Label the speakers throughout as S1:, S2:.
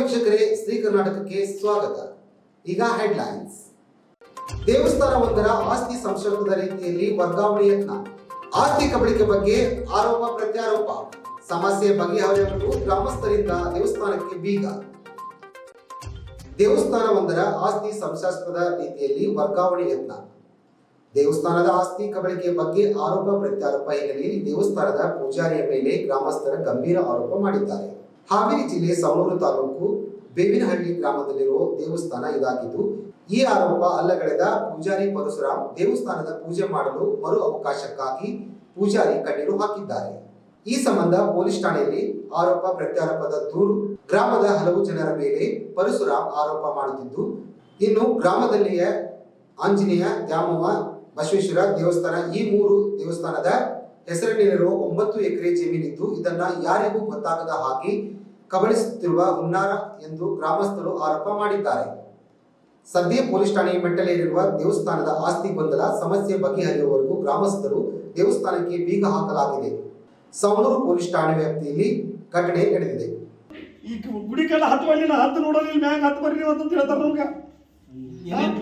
S1: ವೀಕ್ಷಕರೇ, ಶ್ರೀ ಕರ್ನಾಟಕಕ್ಕೆ ಸ್ವಾಗತ. ಈಗ ಹೆಡ್ಲೈನ್ಸ್ ದೇವಸ್ಥಾನವೊಂದರ ಆಸ್ತಿ ಸಂಶೋಧನದ ರೀತಿಯಲ್ಲಿ ವರ್ಗಾವಣೆ ಯತ್ನ. ಆಸ್ತಿ ಕಬಳಿಕೆ ಬಗ್ಗೆ ಆರೋಪ ಪ್ರತ್ಯಾರೋಪ. ಸಮಸ್ಯೆ ಬಗೆಹರಿಯಲು ಗ್ರಾಮಸ್ಥರಿಂದ ದೇವಸ್ಥಾನಕ್ಕೆ ಬೀಗ. ದೇವಸ್ಥಾನವೊಂದರ ಆಸ್ತಿ ಸಂಶಾಸ್ಪದ ರೀತಿಯಲ್ಲಿ ವರ್ಗಾವಣೆ ಯತ್ನ. ದೇವಸ್ಥಾನದ ಆಸ್ತಿ ಕಬಳಿಕೆ ಬಗ್ಗೆ ಆರೋಪ ಪ್ರತ್ಯಾರೋಪ ಹಿನ್ನೆಲೆಯಲ್ಲಿ ದೇವಸ್ಥಾನದ ಪೂಜಾರಿಯ ಮೇಲೆ ಗ್ರಾಮಸ್ಥರ ಗಂಭೀರ ಆರೋಪ ಮಾಡಿದ್ದಾರೆ. ಹಾವೇರಿ ಜಿಲ್ಲೆ ಸವಣೂರು ತಾಲೂಕು ಬೇವಿನಹಳ್ಳಿ ಗ್ರಾಮದಲ್ಲಿರುವ ದೇವಸ್ಥಾನ ಇದಾಗಿದ್ದು, ಈ ಆರೋಪ ಅಲ್ಲಗಳೆದ ಪೂಜಾರಿ ಪರಶುರಾಮ್ ದೇವಸ್ಥಾನದ ಪೂಜೆ ಮಾಡಲು ಮರು ಅವಕಾಶಕ್ಕಾಗಿ ಪೂಜಾರಿ ಕಣ್ಣೀರು ಹಾಕಿದ್ದಾರೆ. ಈ ಸಂಬಂಧ ಪೊಲೀಸ್ ಠಾಣೆಯಲ್ಲಿ ಆರೋಪ ಪ್ರತ್ಯಾರೋಪದ ದೂರು, ಗ್ರಾಮದ ಹಲವು ಜನರ ಮೇಲೆ ಪರಶುರಾಮ್ ಆರೋಪ ಮಾಡುತ್ತಿದ್ದು, ಇನ್ನು ಗ್ರಾಮದಲ್ಲಿಯ ಆಂಜನೇಯ, ದ್ಯಾಮವ್ವ, ಬಸವೇಶ್ವರ ದೇವಸ್ಥಾನ, ಈ ಮೂರು ದೇವಸ್ಥಾನದ ಹೆಸರಿನಲ್ಲಿರುವ ಒಂಬತ್ತು ಎಕರೆ ಜಮೀನಿದ್ದು ಇದನ್ನ ಯಾರಿಗೂ ಗೊತ್ತಾಗದ ಹಾಗೆ ಕಬಳಿಸುತ್ತಿರುವ ಹುನ್ನಾರ ಎಂದು ಗ್ರಾಮಸ್ಥರು ಆರೋಪ ಮಾಡಿದ್ದಾರೆ. ಸದ್ಯ ಪೊಲೀಸ್ ಠಾಣೆ ಮೆಟ್ಟಲೇರಿರುವ ದೇವಸ್ಥಾನದ ಆಸ್ತಿ ಗೊಂದಲ ಸಮಸ್ಯೆ ಬಗೆಹರಿಯುವವರೆಗೂ ಗ್ರಾಮಸ್ಥರು ದೇವಸ್ಥಾನಕ್ಕೆ ಬೀಗ ಹಾಕಲಾಗಿದೆ. ಸವಣೂರು ಪೊಲೀಸ್ ಠಾಣೆ ವ್ಯಾಪ್ತಿಯಲ್ಲಿ ಘಟನೆ ನಡೆದಿದೆ.
S2: ಈ ಗುಡಿಗೆಲ್ಲ ಹತ್ತು ಬಂದಿನ ಹತ್ತು ನೋಡೋದಿಲ್ಲ ಮ್ಯಾಗ ಹತ್ತು ಬರ್ರಿ ಅಂತ ಹೇಳ್ತಾರ ನಮ್ಗೆ.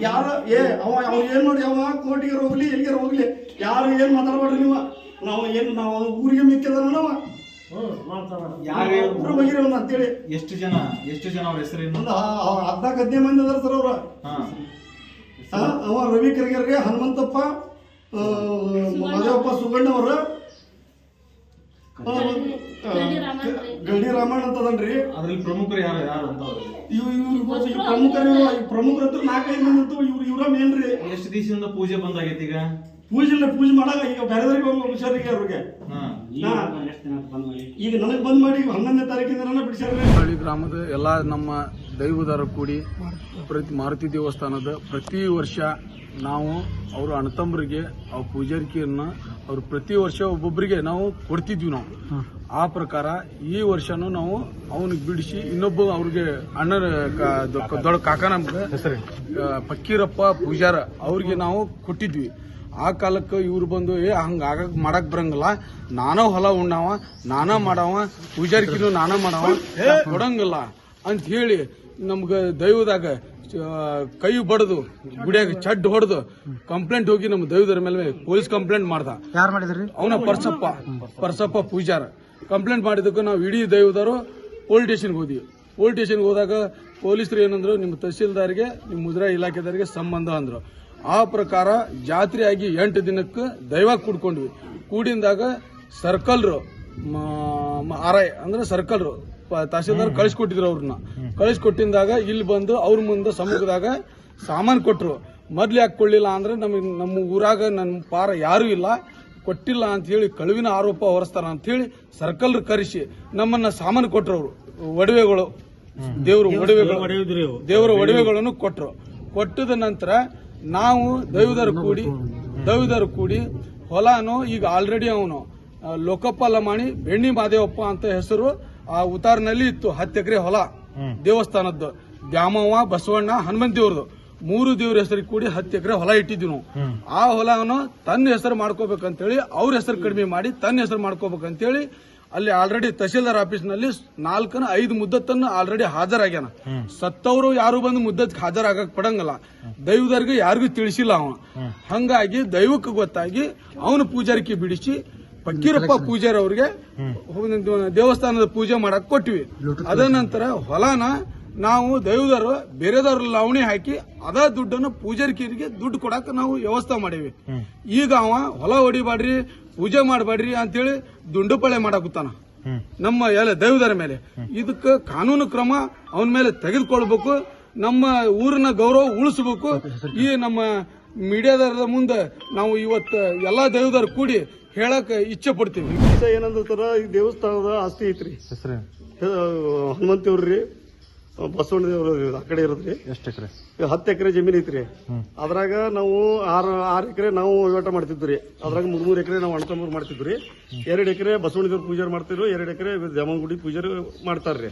S2: ಯಾರು ಏ ಅವ ಅವ ಏನ್ ನೋಡಿ ಅವ ಕೋರ್ಟಿಗೆ ಹೋಗ್ಲಿ ಎಲ್ಲಿಗೆ ಹೋಗ್ಲಿ. ಯಾರು ಏನ್ ಮಾತಾಡ್ಬೇಡ್ರಿ ನೀವು? ನಾವು ಏನು ನಾವು ಊರಿಗೆ ಮಿಕ್ಕಿದ ನಾವ
S3: ಯಾರು
S2: ಒಬ್ರು ಅಂತೇಳಿ.
S3: ಎಷ್ಟು ಜನ ಎಷ್ಟು ಜನ ಅವ್ರ ಹೆಸರೇನು
S2: ಒಂದು ಹದ್ನಾಲ್ಕು ಹದಿನೈದು ಮಂದಿ ಅದಾರ ಸರ್ ಅವ್ರ.
S3: ಹಾ.
S2: ಆ, ಅವ ರವಿ ಕರಿಗರ್ಗೆ ಹನುಮಂತಪ್ಪ ಆ, ಸುಗಣ್ಣವ್ರ. ಸುಗಣ್ಣ ಅವ್ರ ಗಡಿ ರಾಮಣ್ಣ ಅಂತದನ್ರಿ
S3: ಅದ್ರಲ್ಲಿ ಪ್ರಮುಖರು ಯಾರು ಯಾರು ಅಂತ ಅವ್ರು?
S2: ಇವ್ ಇವ್ರು ಪ್ರಮುಖರು ಪ್ರಮುಖರಂತೂ ಪ್ರಮುಖರ ಹತ್ರ ನಾಲ್ಕೈದು ಮಂದಿ ಅಂತ ಇವ್ರು ಇವ್ರ ಮೇನ್ರಿ.
S3: ಎಷ್ಟು ದಿವಸದಿಂದ ಪೂಜೆ ಬಂದಾಗೈತಿ ಈಗ?
S2: ಪೂಜೆ ಇಲ್ಲ ಪೂಜೆ ಮಾಡಾಗ ಈಗ ಬೇರೆದವ್ರಿಗೆ ಹೋಗಿ ಹುಷಾರಿಗೆ ಅವ್ರಿಗೆ. ಈಗ ನನಗೆ ಬಂದ್ ಮಾಡಿ ಈಗ ಹನ್ನೊಂದನೇ ತಾರೀಕಿಂದ ಬಿಡಿಸ್ಯಾರ
S4: ಹಳ್ಳಿ ಗ್ರಾಮದ ಎಲ್ಲ ನಮ್ಮ ದೈವದಾರ ಕೂಡಿ ಪ್ರತಿ ಮಾರುತಿ ದೇವಸ್ಥಾನದ ಪ್ರತಿ ವರ್ಷ ನಾವು ಅವರು ಅಣ್ಣತಮ್ಮರಿಗೆ ಅವ್ರ ಪೂಜಾರಿಕೆಯನ್ನ ಅವ್ರು ಪ್ರತಿ ವರ್ಷ ಒಬ್ಬೊಬ್ಬರಿಗೆ ನಾವು ಕೊಡ್ತಿದ್ವಿ ನಾವು. ಆ ಪ್ರಕಾರ ಈ ವರ್ಷನೂ ನಾವು ಅವನಿಗೆ ಬಿಡಿಸಿ ಇನ್ನೊಬ್ಬ ಅವ್ರಿಗೆ ಅಣ್ಣನ ದೊ- ದೊಡ್ಡ ಕಾಕ ನಮ್ಗೆ ಪಕ್ಕೀರಪ್ಪ ಪೂಜಾರ ಅವ್ರಿಗೆ ನಾವು ಕೊಟ್ಟಿದ್ವಿ. ಆ ಕಾಲಕ್ಕೆ ಇವ್ರು ಬಂದು ಏ ಹಂಗ ಆಗಕ್ ಮಾಡಕ್ ಬರಂಗಿಲ್ಲ. ನಾನ ಹೊಲ ಉಣ್ಣವ ನಾನ ಮಾಡವ ಪೂಜಾರಿಕಿನೂ ನಾನ ಮಾಡವ ಕೊಡಂಗಿಲ್ಲ. ಅಂತ ಹೇಳಿ ನಮ್ಗ ದೈವದಾಗ ಕೈ ಬಡದು ಗುಡಿಯಾಗ ಚಡ್ ಹೊಡೆದು ಕಂಪ್ಲೇಂಟ್ ಹೋಗಿ ನಮ್ಮ ದೈವದರ ಮೇಲೆ ಪೊಲೀಸ್ ಕಂಪ್ಲೇಂಟ್ ಮಾಡ್ದ.
S5: ಯಾರು ಮಾಡಿದ್ರಿ?
S4: ಅವನ ಪರ್ಸಪ್ಪ ಪರ್ಸಪ್ಪ ಪೂಜಾರ. ಕಂಪ್ಲೇಂಟ್ ಮಾಡಿದಕ್ಕೆ ನಾವು ಇಡೀ ದೈವದವರು ಪೊಲೀಸ್ ಸ್ಟೇಷನ್ಗೆ ಹೋದ್ವಿ. ಪೊಲೀಸ್ ಸ್ಟೇಷನ್ಗೆ ಹೋದಾಗ ಪೊಲೀಸರು ಏನಂದ್ರು ನಿಮ್ಮ ತಹಸೀಲ್ದಾರಿಗೆ ನಿಮ್ಮ ಮುದ್ರಾ ಇಲಾಖೆದಾರಿಗೆ ಸಂಬಂಧ ಅಂದ್ರು. ಆ ಪ್ರಕಾರ ಜಾತ್ರೆಯಾಗಿ ಎಂಟು ದಿನಕ್ಕೆ ದೈವ ಕೂಡ್ಕೊಂಡ್ವಿ. ಕೂಡಿಂದಾಗ ಸರ್ಕಲ್ರು ಆರ್ ಐ ಅಂದ್ರೆ ಸರ್ಕಲ್ರು ತಹಸೀಲ್ದಾರ್ ಕಳಿಸ್ಕೊಟ್ಟಿದ್ರು ಅವ್ರನ್ನ. ಕಳಿಸ್ಕೊಟ್ಟಿಂದಾಗ ಇಲ್ಲಿ ಬಂದು ಅವ್ರ ಮುಂದೆ ಸಮ್ಮುಖದಾಗ ಸಾಮಾನು ಕೊಟ್ರು. ಮೊದ್ಲು ಯಾಕೆ ಕೊಡ್ಲಿಲ್ಲ ಅಂದ್ರೆ ನಮಗೆ ನಮ್ಮ ಊರಾಗ ನನ್ನ ಪಾರ ಯಾರೂ ಇಲ್ಲ. ಕೊಟ್ಟಿಲ್ಲ ಅಂತ ಹೇಳಿ ಕಳುವಿನ ಆರೋಪ ಹೊರಸ್ತಾರ ಅಂತ ಹೇಳಿ ಸರ್ಕಲ್ ಕರೆಸಿ ನಮ್ಮನ್ನ ಸಾಮಾನು ಕೊಟ್ರು ಅವರು. ಒಡವೆಗಳು ದೇವರು ಒಡವೆಗಳು ದೇವರ ಒಡವೆಗಳನ್ನು ಕೊಟ್ರು. ಕೊಟ್ಟದ ನಂತರ ನಾವು ದೈವದರು ಕೂಡಿ ದೈವದರು ಕೂಡಿ ಹೊಲಾನು ಈಗ ಆಲ್ರೆಡಿ ಅವನು. ಲೋಕಪ್ಪ ಲಮಾಣಿ ಬೆಣ್ಣಿ ಮಾದೇವಪ್ಪ ಅಂತ ಹೆಸರು ಆ ಉತಾರ್ನಲ್ಲಿ ಇತ್ತು ಹತ್ತು ಎಕರೆ ಹೊಲ ದೇವಸ್ಥಾನದ್ದು. ದ್ಯಾಮವ್ವ ಬಸವಣ್ಣ ಹನುಮಂತ ದೇವ್ರದ್ದು ಮೂರು ದೇವ್ರ ಹೆಸರಿಗೆ ಕೂಡಿ ಹತ್ತು ಎಕರೆ ಹೊಲ ಇಟ್ಟಿದ್ವಿ ನಾವು. ಆ ಹೊಲವನ್ನು ತನ್ನ ಹೆಸರು ಮಾಡ್ಕೋಬೇಕಂತೇಳಿ ಅವ್ರ ಹೆಸರು ಕಡಿಮೆ ಮಾಡಿ ತನ್ನ ಹೆಸರು ಮಾಡ್ಕೋಬೇಕಂತೇಳಿ ಅಲ್ಲಿ ಆಲ್ರೆಡಿ ತಹಸೀಲ್ದಾರ್ ಆಫೀಸ್ನಲ್ಲಿ ನಾಲ್ಕನ ಐದು ಮುದ್ದತ್ತನ್ನು ಆಲ್ರೆಡಿ ಹಾಜರಾಗ್ಯಾನ. ಸತ್ತವರು ಯಾರು ಬಂದು ಮುದ್ದತ್ ಹಾಜರಾಗಕ್ ಪಡಂಗಲ್ಲ. ದೈವದರ್ಗ ಯಾರಿಗೂ ತಿಳಿಸಿಲ್ಲ ಅವ ಹಂಗಾಗಿ ದೈವಕ್ಕೆ ಗೊತ್ತಾಗಿ ಅವನು ಪೂಜಾರಿಕೆ ಬಿಡಿಸಿ ಫಕೀರಪ್ಪ ಪೂಜಾರಿ ಅವ್ರಿಗೆ ದೇವಸ್ಥಾನದ ಪೂಜೆ ಮಾಡಕ್ ಕೊಟ್ವಿ. ಅದ ನಂತರ ಹೊಲನ ನಾವು ದೈವದರು ಬೇರೆದವ್ರ ಲಾವಣಿ ಹಾಕಿ ಅದ ದುಡ್ಡನ್ನು ಪೂಜಾರಿಕೆರಿಗೆ ದುಡ್ಡು ಕೊಡಕ್ಕೆ ನಾವು ವ್ಯವಸ್ಥೆ ಮಾಡೀವಿ. ಈಗ ಅವ ಹೊಲ ಹೊಡಿಬಾಡ್ರಿ ಪೂಜೆ ಮಾಡಬೇಡ್ರಿ ಅಂತೇಳಿ ದುಂಡುಪಳೆ ಮಾಡಾಕುತ್ತಾನ ನಮ್ಮ ಎಲ್ಲ ದೈವದರ ಮೇಲೆ. ಇದಕ್ಕೆ ಕಾನೂನು ಕ್ರಮ ಅವನ ಮೇಲೆ ತೆಗೆದುಕೊಳ್ಬೇಕು. ನಮ್ಮ ಊರಿನ ಗೌರವ ಉಳಿಸಬೇಕು. ಈ ನಮ್ಮ ಮೀಡಿಯಾದರ ಮುಂದೆ ನಾವು ಇವತ್ತು ಎಲ್ಲಾ ದೈವದರ ಕೂಡಿ ಹೇಳಕ್ ಇಚ್ಛೆ ಪಡ್ತೀವಿ.
S2: ವಿಷಯ ಏನಂದ್ರ ಈ ದೇವಸ್ಥಾನದ ಆಸ್ತಿ ಐತ್ರಿ. ಹನುಮಂತೇವ್ರಿ. ಬಸವಣ್ಣ ದೇವ್ರ ಆ ಕಡೆ ಇರೋದ್ರಿ?
S5: ಎಷ್ಟು ಎಕರೆ?
S2: ಹತ್ತು ಎಕರೆ ಜಮೀನ್ ಐತ್ರಿ. ಅದ್ರಾಗ ನಾವು ಆರು ಆರು ಎಕರೆ ನಾವು ವಹಿವಾಟ ಮಾಡ್ತಿದ್ವಿ ಅದ್ರಾಗ ಮೂರ್ ಮೂರು ಎಕರೆ ನಾವು ಅಣ್ತಂಬರ್ ಮಾಡ್ತಿದ್ವಿ ಎರಡು ಎಕರೆ ಬಸವಣ್ಣ ದೇವ್ರ ಪೂಜಾರಿ ಮಾಡ್ತಿದ್ರು ಎರಡು ಎಕರೆ ದ್ಯಾಮಗುಡಿ ಪೂಜಾರಿ ಮಾಡ್ತಾರ್ರಿ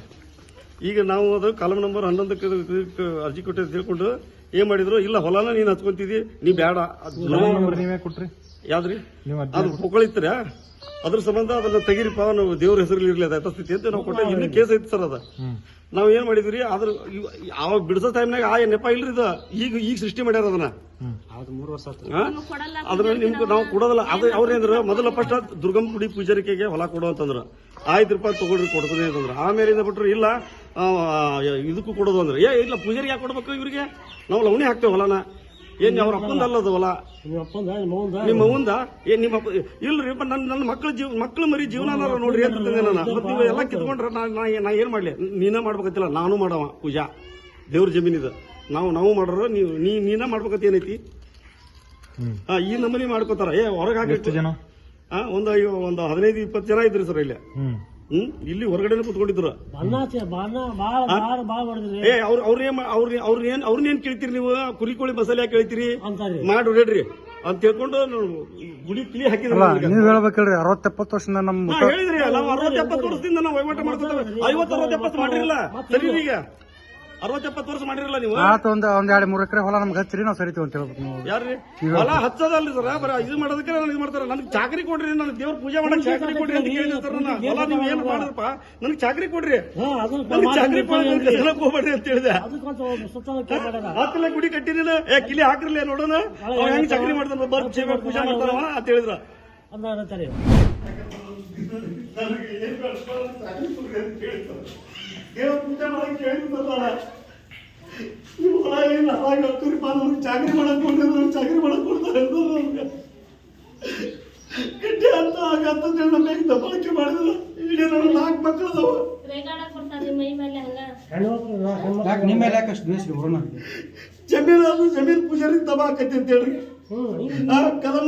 S2: ಈಗ ನಾವು ಅದು ಕಾಲಮ್ ನಂಬರ್ ಹನ್ನೊಂದಕ್ಕೆ ಅರ್ಜಿ ಕೊಟ್ಟಿದ್ದು ತಿಳ್ಕೊಂಡು ಏನ್ ಮಾಡಿದ್ರು ಇಲ್ಲ ಹೊಲನ ನೀನ್ ಹಚ್ಕೊಂತಿದಿ ನೀ ಬೇಡ ಅದ್
S5: ನೀವೇ ಕೊಟ್ರಿ.
S2: ಯಾವ್ದ್ರಿ?
S5: ನೀವು
S2: ಅದು ಹೊಗಳಿತ್ರಿ ಅದ್ರ ಸಂಬಂಧ ಅದನ್ನ ತೆಗಿರಿಪ ನಾವು ದೇವ್ರ ಹೆಸರಲ್ಲಿ ಇರ್ಲಿ ಅದ ಸ್ಥಿತಿ ಅಂತ ನಾವು ಕೊಟ್ಟ. ಇನ್ನೂ ಕೇಸ್ ಐತಿ ಸರ್ ಅದ. ನಾವ್ ಏನ್ ಮಾಡಿದ್ರಿ ಅದ್ರ ಇವ್- ಅವಾಗ ಬಿಡಿಸೋ ಟೈಮ್ನಾಗ ಆ ನೆಪ ಇಲ್ರಿ ಇದು? ಈಗ ಈಗ ಸೃಷ್ಟಿ ಮಾಡ್ಯಾರ ಅದನ್ನ. ಹಾ? ಅದ್ರ ನಿಮ್ಗೆ ನಾವು ಕೊಡೋದಲ್ಲ. ಅದು ಅವ್ರೇಂದ್ರ ಮೊದಲ ಫಸ್ಟ್ ದುರ್ಗಮ್ಮ ಗುಡಿ ಪೂಜಾರಿಕೆಗೆ ಹೊಲ ಕೊಡು ಅಂತಂದ್ರ. ಆಯ್ತು ರೂಪಾಯಿ ತಗೊಳ್ರಿ ಕೊಡ್ತೀನಿ ಅಂತಂದ್ರ. ಆಮೇಲಿಂದ ಬಿಟ್ರು ಇಲ್ಲ ಇದಕ್ಕೂ ಕೊಡೋದು ಅಂದ್ರೆ. ಏ ಇಲ್ಲ ಪೂಜಾರಿಗೆ ಯಾಕೆ ಕೊಡ್ಬೇಕು ಇವ್ರಿಗೆ? ನಾವು ಲವಣಿ ಹಾಕ್ತೇವೆ ಹೊಲನ. ಏನ್ ಅವ್ರ ಅಪ್ಪಂದಲ್ಲ ಅದು ಹೊಲ ನಿಮ್ಮ ಅವಂದ ಏನ್ ನಿಮ್ಮ ಅಪ್ಪ ಇಲ್ರಿ ಪ- ನನ್ನ ನನ್ನ ಮಕ್ಕಳ ಜೀವ ಮಕ್ಕಳ ಮರಿ ಜೀವನ ನೋಡ್ರಿ ಅಂತಂದೆ ನಾನು? ಮತ್ತೆ ನೀವು ಎಲ್ಲ ಕಿತ್ಕೊಂಡ್ರೆ ನಾ ನಾ ನಾ ಏನ್ ಮಾಡ್ಲಿ? ನೀನ ಮಾಡ್ಬೇಕತ್ತಿಲ್ಲ ನಾನು ಮಾಡವ ಪೂಜಾ. ದೇವ್ರ ಜಮೀನಿದ. ನಾವು ನಾವು ಮಾಡೋರು ನೀವು ನೀ ನೀನ ಮಾಡ್ಬೇಕಂತ ಏನೈತಿ? ಹಾ ಈ ನಮೂನಿ ಮಾಡ್ಕೋತಾರ. ಏ ಹೊರಗೆ ಹಾಕಿ
S3: ಜನ?
S2: ಹಾ ಒಂದು ಐ- ಒಂದು ಹದಿನೈದು ಇಪ್ಪತ್ತು ಜನ ಇದ್ರಿ ಸರ್ ಇಲ್ಲಿ.
S3: ಹ್ಮ್.
S2: ಹ್ಮ್? ಇಲ್ಲಿ ಹೊರಗಡೆ ಕುತ್ಕೊಂಡಿದ್ರು. ಏ ಅವ್ರ ಅವ್ರೇನ್ ಅವ್ರ ಅವ್ರನ್ನೇನ್ ಅವ್ರನ್ನೇನ್ ಕೇಳ್ತೀರಿ ನೀವು? ಕುರಿ ಕೋಳಿ ಮಸಾಲೆ ಯಾಕೆ ಕೇಳ್ತೀರಿ. ಮಾಡಿ ಹೇಳ್ರಿ ಅಂತ ಹೇಳ್ಕೊಂಡು ನಾವು ಗುಡಿ ಕ್ಲಿ ಹಾಕಿದ್ರು.
S6: ನೀವ್ ಹೇಳ್ಬೇಕಲ್ರಿ ಅರವತ್ತೆಪ್ಪತ್ತು ವರ್ಷದಿಂದ
S2: ನಮ್ಮ ಹೇಳಿದ್ರಿ ನಾವು ಅರವತ್ತೆಪ್ಪತ್ತು ವರ್ಷದಿಂದ ನಾವು ವಹಿವಾಟ ಮಾಡ್ತಿದ್ದೇವೆ. ಐವತ್ತು ಅರವತ್ತೆಪ್ಪತ್ತು ಮಾಡಿರಲಿಲ್ಲ ಮಾಡಿರಲ್ಲ ಸರಿ ಈಗ. ಅರವತ್ತು ಎಪ್ಪತ್ತು ವರ್ಷ ಮಾಡಿರಲ್ಲ ನೀವು?
S6: ಆತ ಒಂದ್ ಒಂದ್ ಎರಡ್ ಮೂರ್ ಎಕರೆ ಹೊಲ ನಮ್ಗೆ ಹಚ್ಚಿರಿ ನಾವು ಸರಿತೀವಿ ಅಂತ ಹೇಳ್ಬೇಕು ನೀವು
S2: ಯಾರ್ರಿ? ಹೊಲ ಹಚ್ಚದಲ್ರಿ ಸರ್ ಬರ ಇದು ಮಾಡೋದಕ್ಕೆ ನನಗೆ ಇದು ಮಾಡ್ತಾರ. ನನಗೆ ಚಾಕರಿ ಕೊಡ್ರಿ ನನ್ನ ದೇವ್ರ ಪೂಜೆ ಮಾಡಕ್ ಚಾಕರಿ ಕೊಡ್ರಿ ಅಂತ ಕೇಳಿದ್ರು ಸರ್ ನನ್ನ ಹೊಲ ನೀವು ಏನು ಮಾಡಿದ್ರಪ್ಪ ನನಗೆ ಚಾಕರಿ ಕೊಡ್ರಿ. ನನಗೆ ಚಾಕರಿ ಕೊಡ್ರಿ ಜನಕ್ಕೆ ಹೋಗ್ಬೇಡ್ರಿ ಅಂತ ಹೇಳಿದೆ ಹತ್ತಲೆ ಗುಡಿ ಕಟ್ಟಿನ ಏ ಕಿಲಿ ಹಾಕಿರ್ಲಿ ನೋಡೋಣ ಅವ ಹೆಂಗ್ ಚಾಕರಿ ಮಾಡ್ತಾನ ಬರ್ ಪೂಜೆ ಮಾಡ್ತಾನವ ಅಂತ ಹೇಳಿದ್ರ.
S5: ಅಂತ ಹೇಳ್ತಾರೆ.
S2: ದೇವ್ರ ಪೂಜೆ ಮಾಡಕ್ ಹೇಳಿದ್ರಲ್ಲ ನೀವು ಹೊಲ ಏನು ಹತ್ತೂರಿಪ್ಪ ನನಗೆ ಚಾಕರಿ ಮಾಡಕ್ ಕೊಡ್ತಾರೆ ಚಾಕರಿ ಮಾಡಕ್ ಕೊಡ್ತಾರೆ ಅಂತ ನಮ್ಗೆ. ಗಟ್ಟಿ ಅಂತ ಆಗ ಹತ್ತು ಜನ ಬೇಗ ಬಳಕೆ ಮಾಡಿದ್ರು. ಇಡೀ ನನ್ನ ನಾಲ್ಕು ಮಕ್ಕಳು ಅದಾವ.
S6: ನಿಮ್ಮ ಮೇಲೆ ಬರೋಣ
S2: ಜಮೀನು ಅದು ಜಮೀನು ಪೂಜಾರಿ ದಬಾಕೈತಿ ಅಂತ ಹೇಳ್ರಿ.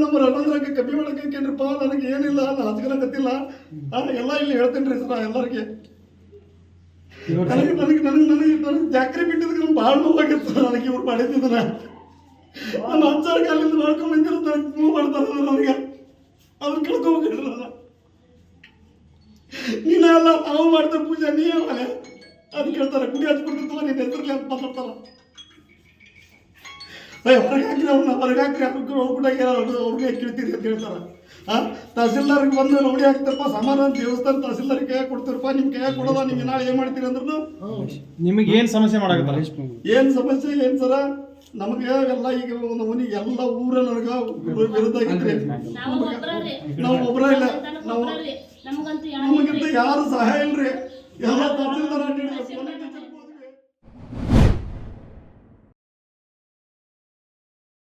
S2: ನಂಬರ್ ಹನ್ನೊಂದರಾಗ ಕಮ್ಮಿ ಮಾಡಕ್ಕೇನ್ರಿಪ್ಪ ನನಗೆ ಏನಿಲ್ಲ ನಾನು ಹಚ್ಕೊಳಕತ್ತಿಲ್ಲ. ಆ, ಎಲ್ಲ ಇಲ್ಲಿ ಹೇಳ್ತೇನೆ ರೀ ಸರ್ ಎಲ್ಲರಿಗೆ. ನನಗೆ ನನಗೆ ನನಗೆ ನನಗೆ ನನಗೆ ಜಾಕ್ರಿ ಬಿಟ್ಟಿದ್ದಕ್ಕೆ ನಂಗೆ ಭಾಳ ನೋವಾಗಿತ್ತು ನನಗೆ ಇವ್ರು ಮಾಡಿದ್ದನ್ನ. ನಾನು ಹಚ್ಚಾರ ಕಾಲಿಂದ ಮಾಡ್ಕೊಂಡ್ ಬಂದಿರೋ ನನಗೆ ಮೂವ್ ಮಾಡ್ತಾರೆ ನನಗೆ. ಅದನ್ನ ಕಳ್ಕೊಬೇಕ್ರಿ ನೀನ ಅಲ್ಲ ನಾವು ಮಾಡ್ತಾರೆ ಪೂಜೆ ನೀ ಮನೆ. ಅದು ಕೇಳ್ತಾರೆ, ಗುಡಿ ಹಚ್ಕೊಡ್ತಿರ್ತವ ನಿನ್ನ ಅಂತ ಮಾತಾಡ್ತಾರ ಹೊರಗೆ ಹಾಕ್ರಿ ಅವ್ರನ್ನ ಹೊರಗೆ ಹಾಕ್ರಿ ಅವ್ರಿಗೆ ಹೋಗ್ಬಿಟ್ಟಾಗ ಅವ್ರಿಗೆ ಕೇಳ್ತೀರಿ ಅಂತ ಹೇಳ್ತಾರ. ಆ? ತಹಸೀಲ್ದಾರ್ಗೆ ಬಂದು ನೋಡಿ ಹಾಕ್ತಾರಪ್ಪ ಅಂತ ದೇವಸ್ಥಾನ ತಹಸೀಲ್ದಾರ್ ಕೈ ಕೊಡ್ತಾರಪ್ಪ ನಿಮ್ ಕೈ ಕೊಡೋದ ನಿಮ್ಗೆ ನಾಳೆ ಏನು ಮಾಡ್ತೀರಿ ಅಂದ್ರೂ
S3: ನಿಮಗೆ ಏನ್ ಸಮಸ್ಯೆ ಮಾಡಕತ್ತಾರ?
S2: ಏನ್ ಸಮಸ್ಯೆ ಏನ್ ಸರ? ನಮಗೆ ಎಲ್ಲ ಈಗ ನಮ್ಮನಿಗೆ ಮನೆಗೆ ಎಲ್ಲ ಊರ ನನಗ ವಿರುದ್ಧ ಆಗಿದ್ರೆ.
S7: ನಾವು
S2: ಒಬ್ಬರ ಇಲ್ಲ ನಾವು ನಮಗಂತೂ ಯಾರು ಸಹಾಯ ಇಲ್ರಿ? ಎಲ್ಲ ತಹಸೀಲ್ದಾರ್ ಅಡ್ಡಿ